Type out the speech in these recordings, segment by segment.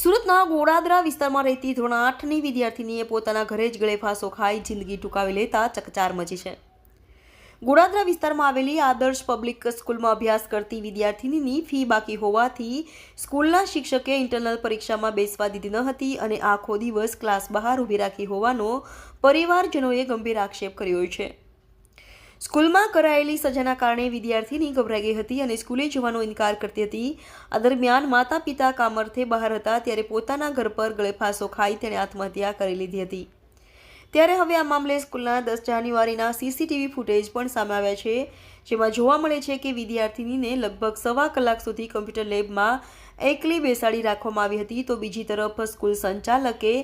સુરતના ગોળાદરા વિસ્તારમાં રહેતી ધોરણ આઠની વિદ્યાર્થીનીએ પોતાના ઘરે જ ગળે ફાંસો ખાઈ જિંદગી ટૂંકાવી લેતા ચકચાર મચી છે. ગોળાદરા વિસ્તારમાં આવેલી આદર્શ પબ્લિક સ્કૂલમાં અભ્યાસ કરતી વિદ્યાર્થીનીની ફી બાકી હોવાથી સ્કૂલના શિક્ષકે ઇન્ટરનલ પરીક્ષામાં બેસવા દીધી ન હતી અને આખો દિવસ ક્લાસ બહાર ઊભી રાખી હોવાનો પરિવારજનોએ ગંભીર આક્ષેપ કર્યો છે. સ્કૂલમાં કરાયેલી સજાના કારણે વિદ્યાર્થીની ગભરાઈ ગઈ હતી અને સ્કૂલે જવાનો ઇનકાર કરતી હતી. આ દરમિયાન માતા પિતા કામર્થે બહાર હતા ત્યારે પોતાના ઘર પર ગળેફાંસો ખાઈ તેણે આત્મહત્યા કરી લીધી હતી. ત્યારે હવે આ મામલે સ્કૂલના દસ જાન્યુઆરીના સીસીટીવી ફૂટેજ પણ સામે આવ્યા છે, જેમાં જોવા મળે છે કે વિદ્યાર્થીનીને લગભગ સવા કલાક સુધી કમ્પ્યુટર લેબમાં એકલી બેસાડી રાખવામાં આવી હતી. તો બીજી તરફ સ્કૂલ સંચાલકે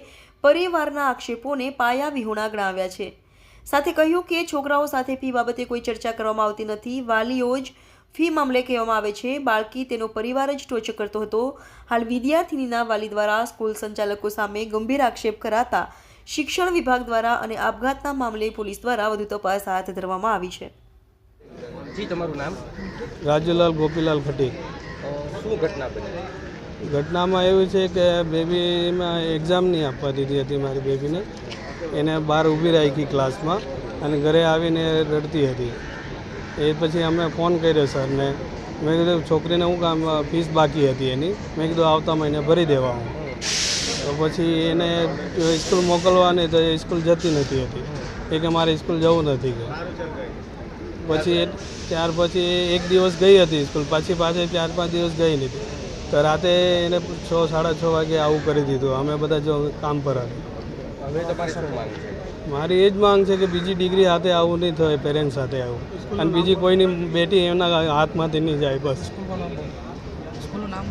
પરિવારના આક્ષેપોને પાયા વિહોણા ગણાવ્યા છે. સાથે કહ્યું કે છોકરાઓ સાથે ફી બાબતે કોઈ ચર્ચા કરવામાં આવતી નથી. વાલીઓ જ ફી મામલે કહેવામાં આવે છે. બાળકી તેનો પરિવાર જ ટોચ કરતો હતો. હાલ વિદ્યાર્થીનીના વાલી દ્વારા સ્કૂલ સંચાલકો સામે ગંભીર આક્ષેપ કરાતા શિક્ષણ વિભાગ દ્વારા અને આપઘાતના મામલે પોલીસ દ્વારા વધુ તપાસ હાથ ધરવામાં આવી છે. જી તમારું નામ? રાજુલાલ ગોપીલાલ ખટી. શું ઘટના બની? ઘટનામાં એવું છે કે બેબીમાં એક્ઝામ નહીં આપવા દીધી હતી મારી બેબીને. એને બહાર ઊભી રાખી ક્લાસમાં અને ઘરે આવીને રડતી હતી. એ પછી અમે ફોન કર્યો સરને. મેં કીધું, છોકરીને હું કામ, ફીસ બાકી હતી એની? મેં કીધું, આવતા મહિને ભરી દેવા હું. તો પછી એને સ્કૂલ મોકલવાની તો એ સ્કૂલ જતી નથી હતી. એ કે મારે સ્કૂલ જવું નથી કે. પછી ત્યાર પછી એક દિવસ ગઈ હતી સ્કૂલ. પાછી પાછી ચાર પાંચ દિવસ ગઈ નથી. તો રાતે એને છ, સાડા છ વાગે આવું કરી દીધું. અમે બધા જો કામ પર હતા મારી એ જ માંગ છે કે બીજી ડિગ્રી સાથે આવું નહીં થાય પેરેન્ટ્સ સાથે આવું. અને બીજી કોઈની બેટી એમના હાથમાંથી નહીં જાય બસ. સ્કૂલનું નામ?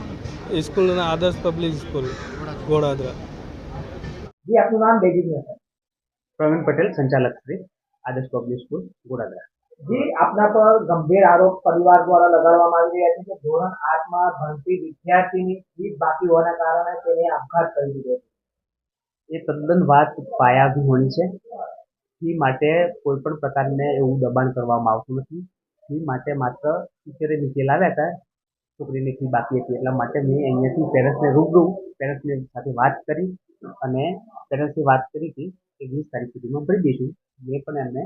આદર્શ પબ્લિક સ્કૂલ ઘોડાદરા જી આપનું નામ બેજી પ્રવીણ પટેલ સંચાલક શ્રી આદર્શ પબ્લિક સ્કૂલ ઘોડાદરા જી આપના પર ગંભીર આરોપ પરિવાર દ્વારા લગાડવામાં આવી રહ્યા છે કે ધોરણ આઠમાં ભણતી વિદ્યાર્થીની સીટ બાકી હોવાના કારણે તેને આપઘાત કરી દીધો છે. એ તદ્દન વાત પાયાવિહોણી છે. ફી માટે કોઈ પણ પ્રકારને એવું દબાણ કરવામાં આવતું નથી. ફી માટે માત્ર ટીચરે નીચે લાવ્યા હતા. છોકરીની ફી બાકી હતી. એટલા માટે મેં અહીંયાથી પેરેન્ટ્સને રૂબરૂ, પેરેન્ટ્સની સાથે વાત કરી અને પેરેન્ટ્સની વાત કરી હતી કે વીસ તારીખ સુધીમાં ભરી દઈશું. મેં પણ એમને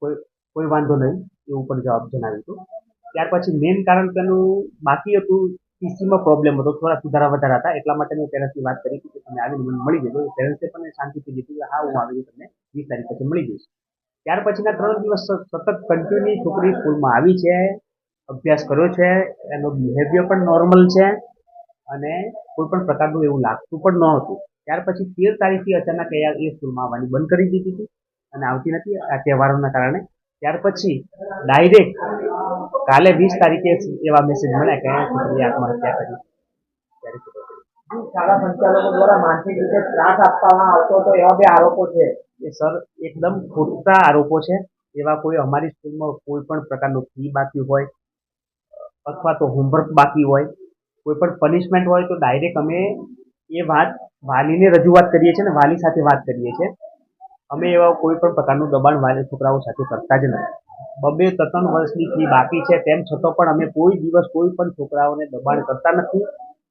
કોઈ કોઈ વાંધો નહીં એવું પણ જવાબ જણાવ્યું હતું. ત્યાર પછી મેઇન કારણ તેનું બાકી હતું પીસીમાં પ્રોબ્લેમ હતો. થોડા સુધારા વધારા હતા. એટલા માટે મેં પેરેન્ટ્સની વાત કરી કે તમે આવીને મને મળી જજો. પેરેન્ટ્સે પણ શાંતિથી લીધું કે હા, હું આવીને તમને વીસ તારીખ પછી મળી જઈશ. ત્યાર પછીના ત્રણ દિવસ સતત કન્ટિન્યુ છોકરી સ્કૂલમાં આવી છે. અભ્યાસ કર્યો છે. એનો બિહેવિયર પણ નોર્મલ છે. અને કોઈ પણ પ્રકારનું એવું લાગતું પણ નહોતું. ત્યાર પછી તેર તારીખથી અચાનક એ એ સ્કૂલમાં આવવાની બંધ કરી દીધી હતી. અને આવતી નથી આ તહેવારોના કારણે. ત્યાર પછી ડાયરેક્ટ કાલે વીસ તારીખે એવા મેસેજ મળ્યા કે છોકરીએ આત્મહત્યા કરી? ત્યારે ખબર પડી. જી, શાળા સંચાલકો દ્વારા માનસિક રીતે ત્રાસ આપવામાં આવતો હતો એવા બે આરોપો છે? એ સર એકદમ ખોટા આરોપો છે. એવા કોઈ અમારી સ્કૂલમાં કોઈ પણ પ્રકારનું ફી બાકી હોય અથવા તો હોમવર્ક બાકી હોય કોઈ પણ પનિશમેન્ટ હોય તો ડાયરેક્ટ અમે એ વાત વાલીને રજૂઆત કરીએ છીએ ને વાલી સાથે વાત કરીએ છીએ. અમે એવા કોઈ પણ પ્રકારનું દબાણ વાલી છોકરાઓ સાથે કરતા જ નથી. બબે ત્રણ વર્ષની ફી બાકી છે તેમ છતાં પણ અમે કોઈ દિવસ કોઈ પણ છોકરાઓને દબાણ કરતા નથી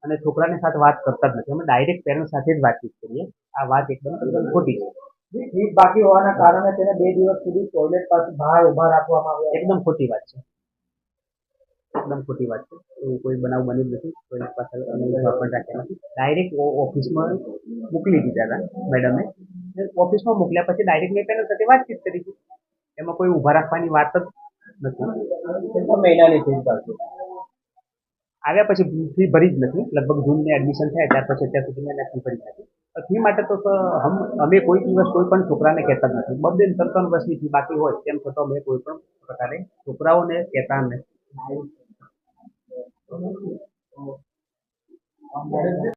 અને છોકરાની સાથે વાત કરતા જ નથી. અમે ડાયરેક્ટ પેરેન્ટ્સ સાથે જ વાતચીત કરીએ. આ વાત એકદમ તદ્દન ખોટી છે. ફી બાકી હોવાના કારણે તેને બે દિવસ સુધી ટોયલેટ પાસે બહાર ઊભા રાખવામાં આવ્યા એકદમ ખોટી વાત છે. એકદમ ખોટી વાત છે. એવું કોઈ બનાવ બની જ નથી. કોઈ પાછળ અમે પણ રાખ્યા નથી. ડાયરેક્ટ ઓફિસમાં મોકલી દીધા હતા મેડમે ઓફિસમાં મોકલ્યા પછી ડાયરેક્ટ મેં પેનલ સાથે વાતચીત કરી એમાં કોઈ ઊભા રાખવાની વાત જ નથી. મહિનાની ફીસ આવ્યા પછી ફી ભરી જ નથી. લગભગ જૂનને એડમિશન થાય ત્યાર પછી અત્યાર સુધી મેં ફી ભરી નથી ફી માટે તો અમે કોઈ દિવસ કોઈ પણ છોકરાને કહેતા જ નથી. બબે ત્રણ ત્રણ વર્ષની ફી બાકી હોય તેમ છતાં અમે કોઈ પણ પ્રકારે છોકરાઓને કહેતા નથી.